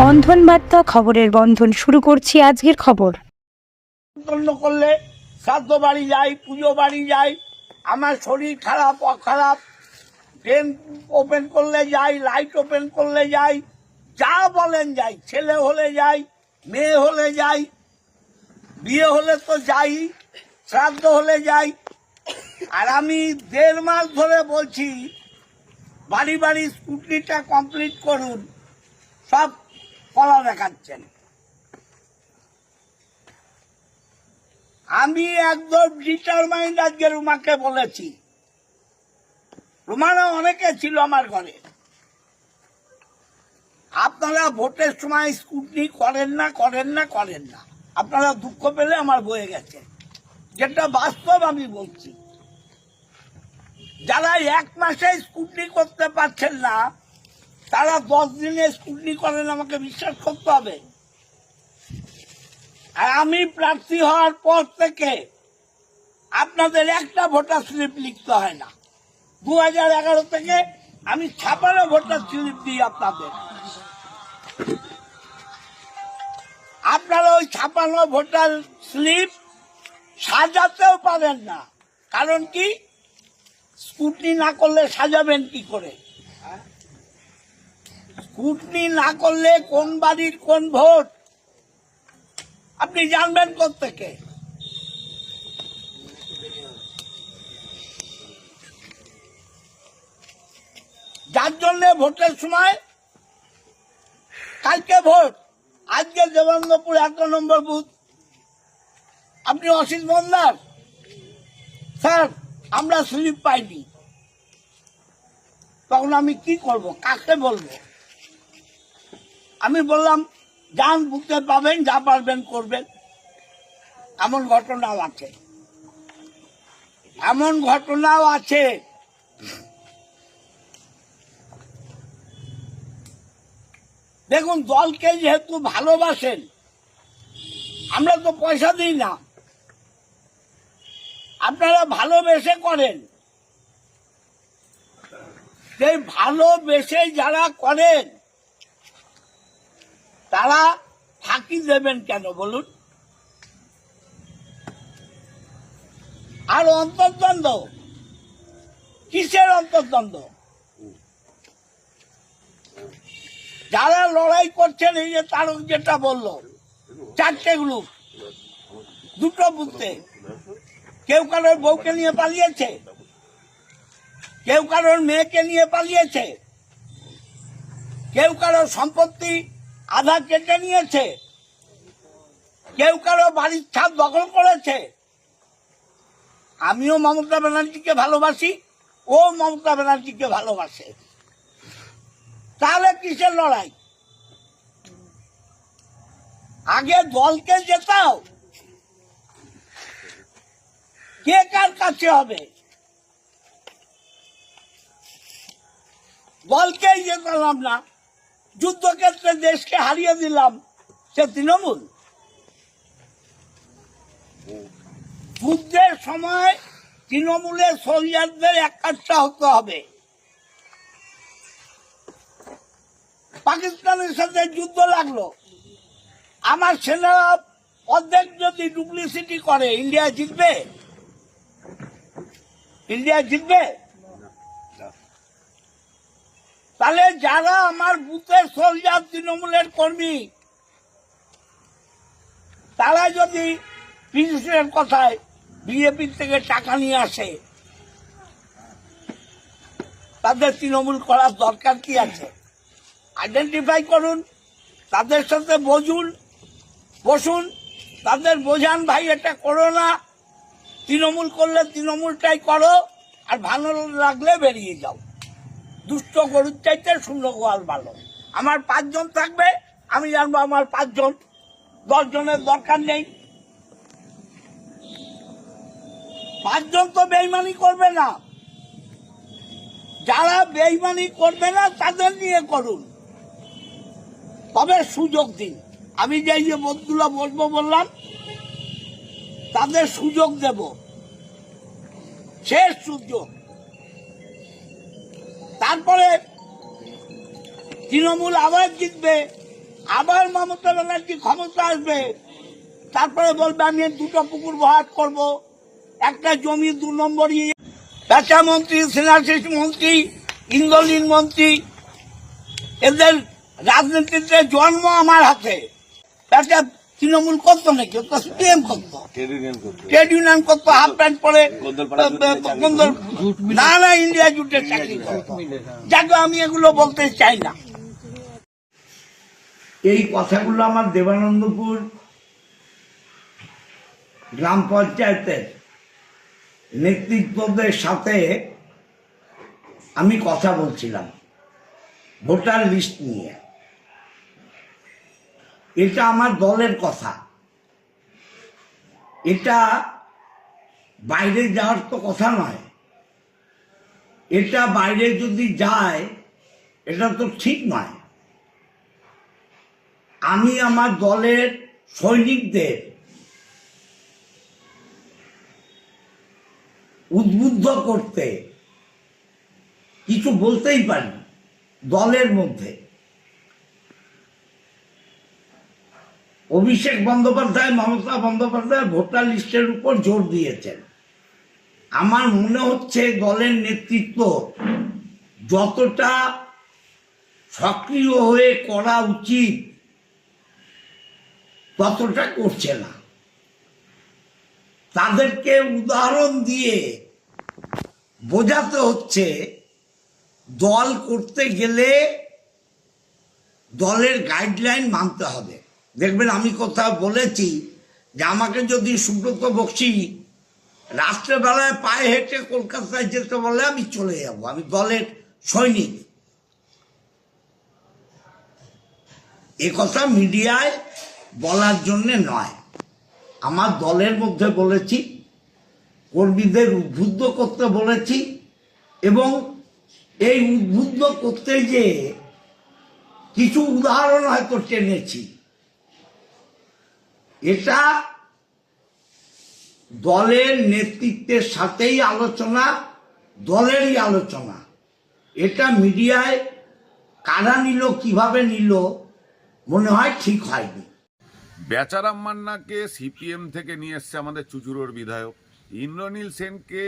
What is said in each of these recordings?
বন্ধন বার্তা খবরের বন্ধন। শুরু করছি আজকের খবর। করলে শ্রাদ্ধ বাড়ি যাই পুজো বাড়ি যাই আমার শরীর খারাপ, অখারাপ। ট্রেন ওপেন করলে যাই লাইট ওপেন করলে যাই যা বলেন যাই ছেলে হলে যাই মেয়ে হলে যাই বিয়ে হলে তো যাই, শ্রাদ্ধ হলে যাই। আর আমি দেড় মাস ধরে বলছি, বাড়ি বাড়ি স্কুটিটা কমপ্লিট করুন, সব কলা দেখাচ্ছেন। আমি একদম ডিটারমাইন্ড আজকে রুমাকে বলেছি। রুমানা অনেকে ছিল আমার ঘরে। আপনারা ভোটের সময় স্কুটনি করেন না করেন না করেন না। আপনারা দুঃখ পেলে আমার বয়ে গেছে। যেটা বাস্তব আমি বলছি। যারা এক মাসে স্কুটনি করতে পারছেন না তারা দশ দিনে স্কুটনি করেন, আমাকে বিশ্বাস করতে হবে। আর আমি প্রার্থী হওয়ার পর থেকে আপনাদের একটা ভোটার স্লিপ লিখতে হয় না। দু হাজার এগারো থেকে আমি ছাপানো ভোটার স্লিপ দিই আপনাদের। আপনারা ওই ছাপানো ভোটার স্লিপ সাজাতেও পারেন না। কারণ কি? স্কুটনি না করলে সাজাবেন কি করে? স্কুটনি না করলে কোন বাড়ির কোন ভোট? আপনি জানবেন থেকে যার জন্য ভোটের সময় কালকে ভোট, আজকে দেবাঙ্গপুর এক নম্বর বুথ। আপনি অসিত মন্দার? স্যার, আমরা স্লিপ পাইনি। তখন আমি কি করব? কাকে বলব? আমি বললাম, যান বুঝতে পাবেন, যা পারবেন করবেন। এমন ঘটনাও আছে। এমন ঘটনাও আছে। দেখুন, দলকে যেহেতু ভালোবাসেন, আমরা তো পয়সা দিই না। আপনারা ভালোবেসে করেন। সেই ভালোবেসে যারা করেন তারা ফাঁকি দেবেন কেন বলুন? আর অন্তর্দ্বন্দ্ব? কিসের অন্তর্দ্বন্দ্ব? যারা লড়াই করছেন, এই যে তারক যেটা বলল, চারটে গ্রুপ, দুটো বুঝতে কেউ কারোর বউকে নিয়ে পালিয়েছে, কেউ কারোর মেয়েকে নিয়ে পালিয়েছে, কেউ কারোর সম্পত্তি আধা কেটে নিয়েছে। কেউ কারও বাড়ির ছাদ দখল করেছে। আমিও মমতা ব্যানার্জিকে ভালোবাসি, ও মমতা ব্যানার্জিকে ভালোবাসে। তাহলে কিসের লড়াই? আগে দলকে জেতাও। কে কার কাছে হবে? দলকেই জেতালাম না। দেশকে হারিয়ে দিলাম, সে তৃণমূল। যুদ্ধের সময় তৃণমূলের সোলজারদের একাত্রা হতে হবে। পাকিস্তানের সাথে যুদ্ধ লাগল। আমার সেনারা অর্ধেক যদি ডুপ্লিসিটি করে, ইন্ডিয়া জিতবে? ইন্ডিয়া জিতবে? তাহলে যারা আমার বুথের সোলজার তৃণমূলের কর্মী, তারা যদি পিসিসির কথায় বিজেপির থেকে টাকা নিয়ে আসে, তাদের তৃণমূল করার দরকার কি আছে? আইডেন্টিফাই করুন, তাদের সাথে বসুন বসুন, তাদের বোঝান, ভাই, এটা করো না। তৃণমূল করলে তৃণমূলটাই করো, আর ভালো লাগলে বেরিয়ে যাও। দুষ্ট গরুর চাইতে শূন্য গোয়াল ভালো। আমার পাঁচজন থাকবে, আমি জানব আমার পাঁচজন। দশজনের দরকার নেই। পাঁচজন তো বেইমানি করবে না। যারা বেইমানি করবে না, তাদের নিয়ে করুন। তবে সুযোগ দিন। আমি যে এই যে বোধগুলো বলব বললাম, তাদের সুযোগ দেব। শেষ সুযোগ। তারপরে তৃণমূল আবার জিতবে, আবার মমতা ব্যানার্জি ক্ষমতা আসবে। তারপরে বলবে, আমি দুটো পুকুর ভাগ করব, একটা জমি দু নম্বরই পেঁচা মন্ত্রী সেনাশিস মন্ত্রী ইন্দ্রলীন মন্ত্রী, এদের রাজনীতিতে জন্ম আমার হাতে। পেঁচা তৃণমূল করতো নাকি? সিপিএম করতো। ট্রেড ইউনিয়ন করতো। হাফ প্যান্ট পরে গন্দর- না না ইন্ডিয়া জুটের চাকরি করতো। যাকে আমি এগুলো বলতে চাই না। এই কথাগুলো আমার দেবানন্দপুর গ্রাম পঞ্চায়েতের নেতৃত্বদের সাথে আমি কথা বলছিলাম ভোটার লিস্ট নিয়ে। এটা আমার দলের কথা। এটা বাইরে যাওয়ার তো কথা নয়। এটা বাইরে যদি যায়, এটা তো ঠিক নয়। আমি আমার দলের সৈনিকদের উদ্বুদ্ধ করতে কিছু বলতেই পারি দলের মধ্যে। অভিষেক বন্দ্যোপাধ্যায়, মমতা বন্দ্যোপাধ্যায় ভোটার লিস্টের উপর জোর দিয়েছেন। আমার মনে হচ্ছে দলের নেতৃত্ব যতটা সক্রিয় হয়ে করা উচিত, ততটা করছে না। তাদেরকে উদাহরণ দিয়ে বোঝাতে হচ্ছে, দল করতে গেলে দলের গাইডলাইন মানতে হবে। দেখবেন আমি কথা বলেছি যে আমাকে যদি সুব্রত বক্সি রাত্রেবেলায় পায়ে হেঁটে কলকাতায় যেতে বলে আমি চলে যাব, আমি দলের সৈনিক। এ কথা মিডিয়ায় বলার জন্যে নয়। আমার দলের মধ্যে বলেছি, কর্মীদের উদ্বুদ্ধ করতে বলেছি এবং এই উদ্বুদ্ধ করতে যে কিছু উদাহরণ হয়তো টেনেছি। এটা দলের নেতৃত্বের সাথেই আলোচনা, দলেরই আলোচনা। এটা মিডিয়ায় কারা নিল, কীভাবে নিল, মনে হয় ঠিক হয়নি। বেচারাম মান্নাকে সিপিএম থেকে নিয়ে এসছে আমাদের চুচুড়োর বিধায়ক। ইন্দ্রনীল সেনকে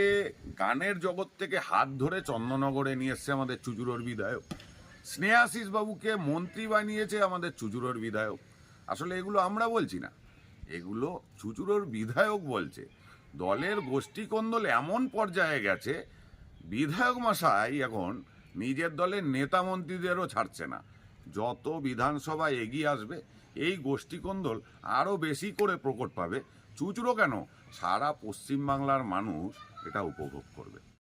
গানের জগৎ থেকে হাত ধরে চন্দননগরে নিয়ে এসছে আমাদের চুচুড়োর বিধায়ক। স্নেহাশিস বাবুকে মন্ত্রী বানিয়েছে আমাদের চুচুড়োর বিধায়ক। আসলে এগুলো আমরা বলছি না। এগুলো চুচুড়োর বিধায়ক বলছে। দলের গোষ্ঠী কোন্দল এমন পর্যায়ে গেছে, বিধায়ক মশাই এখন নিজের দলের নেতা মন্ত্রীদেরও ছাড়ছে না। যত বিধানসভা এগিয়ে আসবে, এই গোষ্ঠীকন্দল আরও বেশি করে প্রকট পাবে। চুচুড়ো কেন? সারা পশ্চিমবাংলার মানুষ এটা উপভোগ করবে।